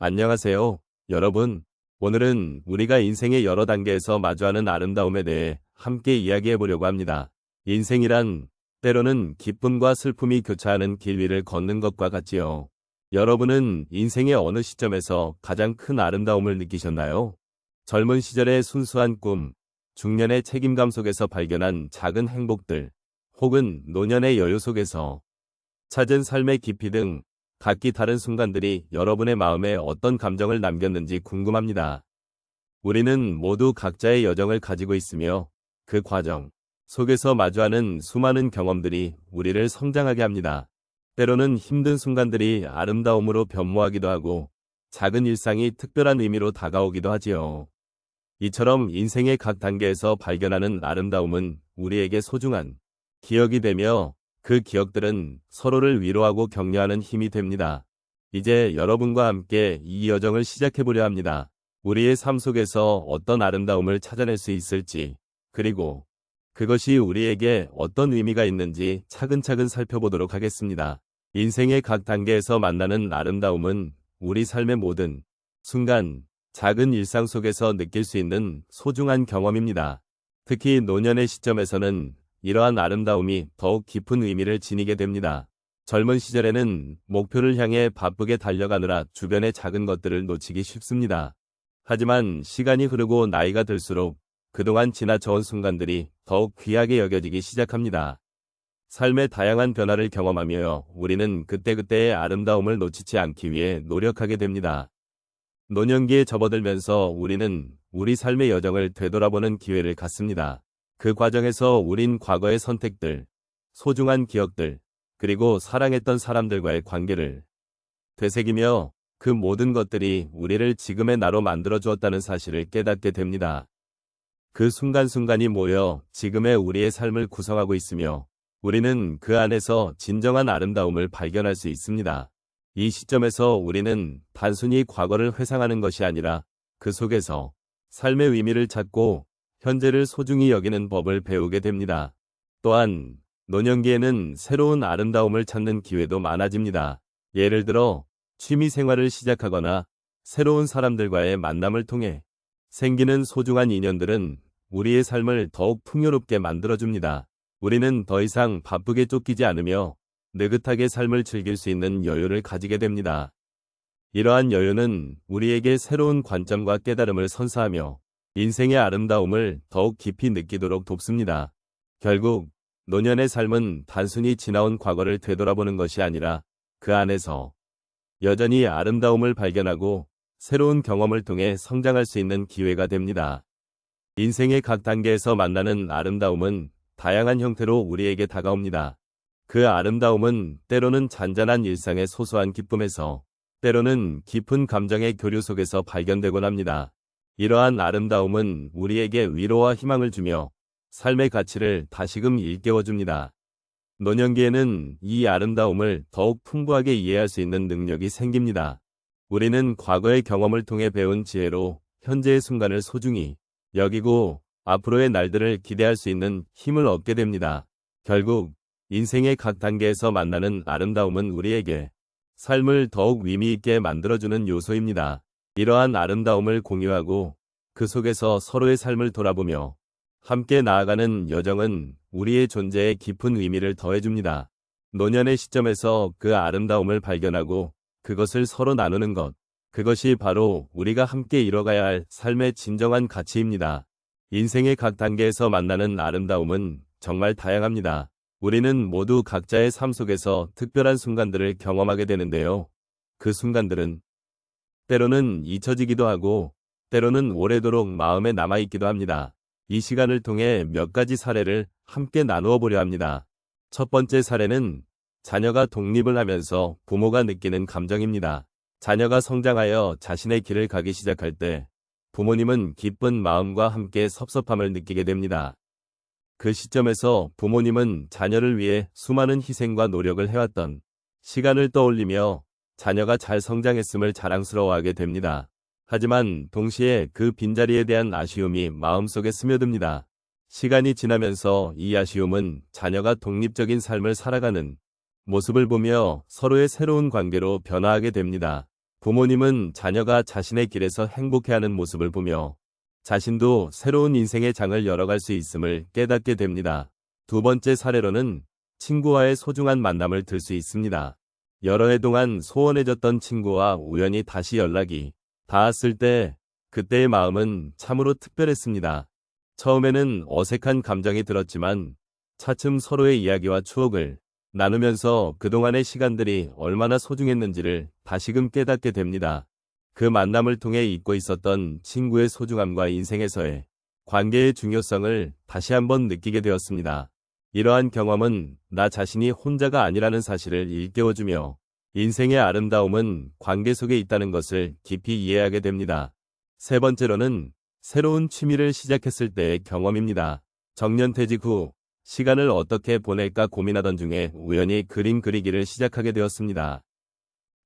안녕하세요, 여러분. 오늘은 우리가 인생의 여러 단계에서 마주하는 아름다움에 대해 함께 이야기해 보려고 합니다. 인생이란 때로는 기쁨과 슬픔이 교차하는 길 위를 걷는 것과 같지요. 여러분은 인생의 어느 시점에서 가장 큰 아름다움을 느끼셨나요? 젊은 시절의 순수한 꿈, 중년의 책임감 속에서 발견한 작은 행복들, 혹은 노년의 여유 속에서 찾은 삶의 깊이 등 각기 다른 순간들이 여러분의 마음에 어떤 감정을 남겼는지 궁금합니다. 우리는 모두 각자의 여정을 가지고 있으며 그 과정 속에서 마주하는 수많은 경험들이 우리를 성장하게 합니다. 때로는 힘든 순간들이 아름다움으로 변모하기도 하고 작은 일상이 특별한 의미로 다가오기도 하지요. 이처럼 인생의 각 단계에서 발견하는 아름다움은 우리에게 소중한 기억이 되며 그 기억들은 서로를 위로하고 격려하는 힘이 됩니다. 이제 여러분과 함께 이 여정을 시작해보려 합니다. 우리의 삶 속에서 어떤 아름다움을 찾아낼 수 있을지, 그리고 그것이 우리에게 어떤 의미가 있는지 차근차근 살펴보도록 하겠습니다. 인생의 각 단계에서 만나는 아름다움은 우리 삶의 모든 순간, 작은 일상 속에서 느낄 수 있는 소중한 경험입니다. 특히 노년의 시점에서는 이러한 아름다움이 더욱 깊은 의미를 지니게 됩니다. 젊은 시절에는 목표를 향해 바쁘게 달려가느라 주변의 작은 것들을 놓치기 쉽습니다. 하지만 시간이 흐르고 나이가 들수록 그동안 지나쳐온 순간들이 더욱 귀하게 여겨지기 시작합니다. 삶의 다양한 변화를 경험하며 우리는 그때그때의 아름다움을 놓치지 않기 위해 노력하게 됩니다. 노년기에 접어들면서 우리는 우리 삶의 여정을 되돌아보는 기회를 갖습니다. 그 과정에서 우린 과거의 선택들, 소중한 기억들, 그리고 사랑했던 사람들과의 관계를 되새기며 그 모든 것들이 우리를 지금의 나로 만들어 주었다는 사실을 깨닫게 됩니다. 그 순간순간이 모여 지금의 우리의 삶을 구성하고 있으며 우리는 그 안에서 진정한 아름다움을 발견할 수 있습니다. 이 시점에서 우리는 단순히 과거를 회상하는 것이 아니라 그 속에서 삶의 의미를 찾고 현재를 소중히 여기는 법을 배우게 됩니다. 또한 노년기에는 새로운 아름다움을 찾는 기회도 많아집니다. 예를 들어 취미 생활을 시작하거나 새로운 사람들과의 만남을 통해 생기는 소중한 인연들은 우리의 삶을 더욱 풍요롭게 만들어줍니다. 우리는 더 이상 바쁘게 쫓기지 않으며 느긋하게 삶을 즐길 수 있는 여유를 가지게 됩니다. 이러한 여유는 우리에게 새로운 관점과 깨달음을 선사하며 인생의 아름다움을 더욱 깊이 느끼도록 돕습니다. 결국 노년의 삶은 단순히 지나온 과거를 되돌아보는 것이 아니라 그 안에서 여전히 아름다움을 발견하고 새로운 경험을 통해 성장할 수 있는 기회가 됩니다. 인생의 각 단계에서 만나는 아름다움은 다양한 형태로 우리에게 다가옵니다. 그 아름다움은 때로는 잔잔한 일상의 소소한 기쁨에서 때로는 깊은 감정의 교류 속에서 발견되곤 합니다. 이러한 아름다움은 우리에게 위로와 희망을 주며 삶의 가치를 다시금 일깨워줍니다. 노년기에는 이 아름다움을 더욱 풍부하게 이해할 수 있는 능력이 생깁니다. 우리는 과거의 경험을 통해 배운 지혜로 현재의 순간을 소중히 여기고 앞으로의 날들을 기대할 수 있는 힘을 얻게 됩니다. 결국 인생의 각 단계에서 만나는 아름다움은 우리에게 삶을 더욱 의미 있게 만들어주는 요소입니다. 이러한 아름다움을 공유하고 그 속에서 서로의 삶을 돌아보며 함께 나아가는 여정은 우리의 존재에 깊은 의미를 더해줍니다. 노년의 시점에서 그 아름다움을 발견하고 그것을 서로 나누는 것. 그것이 바로 우리가 함께 이뤄가야 할 삶의 진정한 가치입니다. 인생의 각 단계에서 만나는 아름다움은 정말 다양합니다. 우리는 모두 각자의 삶 속에서 특별한 순간들을 경험하게 되는데요. 그 순간들은 때로는 잊혀지기도 하고 때로는 오래도록 마음에 남아있기도 합니다. 이 시간을 통해 몇 가지 사례를 함께 나누어 보려 합니다. 첫 번째 사례는 자녀가 독립을 하면서 부모가 느끼는 감정입니다. 자녀가 성장하여 자신의 길을 가기 시작할 때 부모님은 기쁜 마음과 함께 섭섭함을 느끼게 됩니다. 그 시점에서 부모님은 자녀를 위해 수많은 희생과 노력을 해왔던 시간을 떠올리며 자녀가 잘 성장했음을 자랑스러워하게 됩니다. 하지만 동시에 그 빈자리에 대한 아쉬움이 마음속에 스며듭니다. 시간이 지나면서 이 아쉬움은 자녀가 독립적인 삶을 살아가는 모습을 보며 서로의 새로운 관계로 변화하게 됩니다. 부모님은 자녀가 자신의 길에서 행복해하는 모습을 보며 자신도 새로운 인생의 장을 열어갈 수 있음을 깨닫게 됩니다. 두 번째 사례로는 친구와의 소중한 만남을 들 수 있습니다. 여러 해 동안 소원해졌던 친구와 우연히 다시 연락이 닿았을 때 그때의 마음은 참으로 특별했습니다. 처음에는 어색한 감정이 들었지만 차츰 서로의 이야기와 추억을 나누면서 그동안의 시간들이 얼마나 소중했는지를 다시금 깨닫게 됩니다. 그 만남을 통해 잊고 있었던 친구의 소중함과 인생에서의 관계의 중요성을 다시 한번 느끼게 되었습니다. 이러한 경험은 나 자신이 혼자가 아니라는 사실을 일깨워주며 인생의 아름다움은 관계 속에 있다는 것을 깊이 이해하게 됩니다. 세 번째로는 새로운 취미를 시작했을 때의 경험입니다. 정년퇴직 후 시간을 어떻게 보낼까 고민하던 중에 우연히 그림 그리기를 시작하게 되었습니다.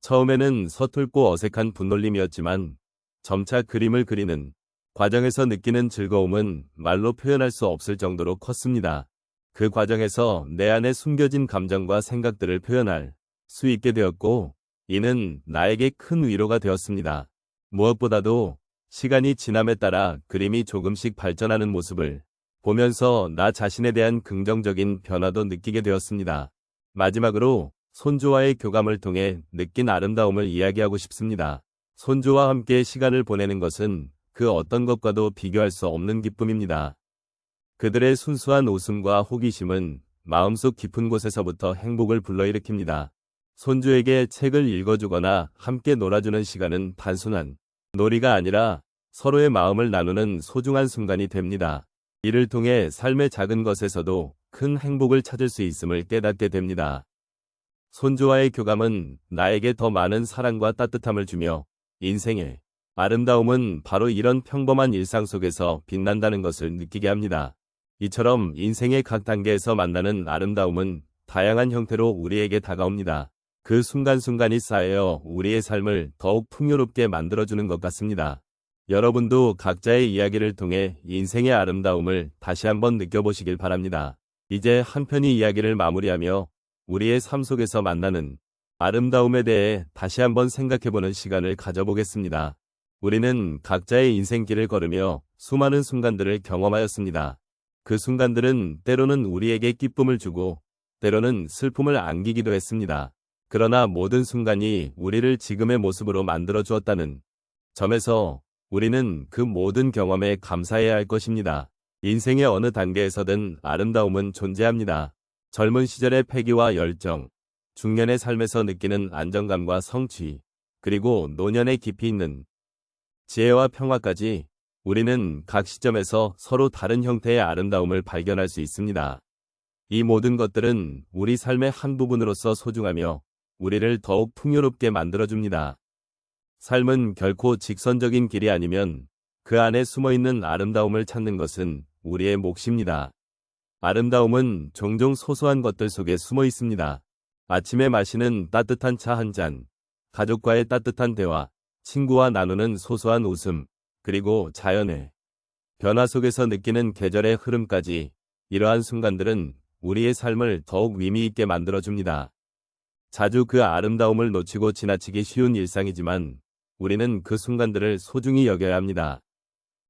처음에는 서툴고 어색한 분놀림이었지만 점차 그림을 그리는 과정에서 느끼는 즐거움은 말로 표현할 수 없을 정도로 컸습니다. 그 과정에서 내 안에 숨겨진 감정과 생각들을 표현할 수 있게 되었고 이는 나에게 큰 위로가 되었습니다. 무엇보다도 시간이 지남에 따라 그림이 조금씩 발전하는 모습을 보면서 나 자신에 대한 긍정적인 변화도 느끼게 되었습니다. 마지막으로 손주와의 교감을 통해 느낀 아름다움을 이야기하고 싶습니다. 손주와 함께 시간을 보내는 것은 그 어떤 것과도 비교할 수 없는 기쁨입니다. 그들의 순수한 웃음과 호기심은 마음속 깊은 곳에서부터 행복을 불러일으킵니다. 손주에게 책을 읽어주거나 함께 놀아주는 시간은 단순한 놀이가 아니라 서로의 마음을 나누는 소중한 순간이 됩니다. 이를 통해 삶의 작은 것에서도 큰 행복을 찾을 수 있음을 깨닫게 됩니다. 손주와의 교감은 나에게 더 많은 사랑과 따뜻함을 주며 인생의 아름다움은 바로 이런 평범한 일상 속에서 빛난다는 것을 느끼게 합니다. 이처럼 인생의 각 단계에서 만나는 아름다움은 다양한 형태로 우리에게 다가옵니다. 그 순간순간이 쌓여 우리의 삶을 더욱 풍요롭게 만들어주는 것 같습니다. 여러분도 각자의 이야기를 통해 인생의 아름다움을 다시 한번 느껴보시길 바랍니다. 이제 한편의 이야기를 마무리하며 우리의 삶 속에서 만나는 아름다움에 대해 다시 한번 생각해보는 시간을 가져보겠습니다. 우리는 각자의 인생길을 걸으며 수많은 순간들을 경험하였습니다. 그 순간들은 때로는 우리에게 기쁨을 주고 때로는 슬픔을 안기기도 했습니다. 그러나 모든 순간이 우리를 지금의 모습으로 만들어 주었다는 점에서 우리는 그 모든 경험에 감사해야 할 것입니다. 인생의 어느 단계에서든 아름다움은 존재합니다. 젊은 시절의 패기와 열정, 중년의 삶에서 느끼는 안정감과 성취, 그리고 노년의 깊이 있는 지혜와 평화까지 우리는 각 시점에서 서로 다른 형태의 아름다움을 발견할 수 있습니다. 이 모든 것들은 우리 삶의 한 부분으로서 소중하며 우리를 더욱 풍요롭게 만들어줍니다. 삶은 결코 직선적인 길이 아니면 그 안에 숨어있는 아름다움을 찾는 것은 우리의 몫입니다. 아름다움은 종종 소소한 것들 속에 숨어 있습니다. 아침에 마시는 따뜻한 차 한 잔, 가족과의 따뜻한 대화, 친구와 나누는 소소한 웃음, 그리고 자연의 변화 속에서 느끼는 계절의 흐름까지 이러한 순간들은 우리의 삶을 더욱 의미 있게 만들어줍니다. 자주 그 아름다움을 놓치고 지나치기 쉬운 일상이지만 우리는 그 순간들을 소중히 여겨야 합니다.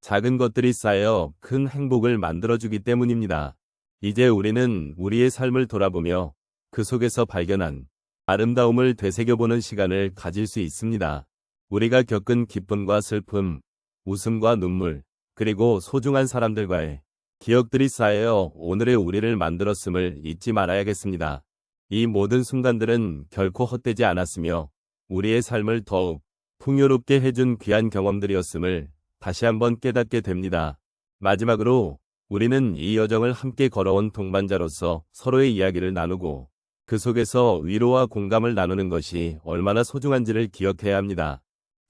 작은 것들이 쌓여 큰 행복을 만들어주기 때문입니다. 이제 우리는 우리의 삶을 돌아보며 그 속에서 발견한 아름다움을 되새겨보는 시간을 가질 수 있습니다. 우리가 겪은 기쁨과 슬픔, 웃음과 눈물, 그리고 소중한 사람들과의 기억들이 쌓여 오늘의 우리를 만들었음을 잊지 말아야겠습니다. 이 모든 순간들은 결코 헛되지 않았으며 우리의 삶을 더욱 풍요롭게 해준 귀한 경험들이었음을 다시 한번 깨닫게 됩니다. 마지막으로 우리는 이 여정을 함께 걸어온 동반자로서 서로의 이야기를 나누고 그 속에서 위로와 공감을 나누는 것이 얼마나 소중한지를 기억해야 합니다.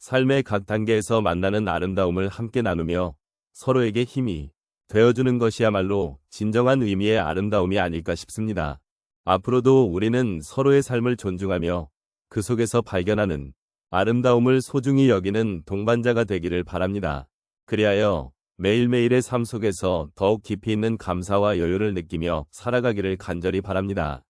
삶의 각 단계에서 만나는 아름다움을 함께 나누며 서로에게 힘이 되어주는 것이야말로 진정한 의미의 아름다움이 아닐까 싶습니다. 앞으로도 우리는 서로의 삶을 존중하며 그 속에서 발견하는 아름다움을 소중히 여기는 동반자가 되기를 바랍니다. 그리하여 매일매일의 삶 속에서 더욱 깊이 있는 감사와 여유를 느끼며 살아가기를 간절히 바랍니다.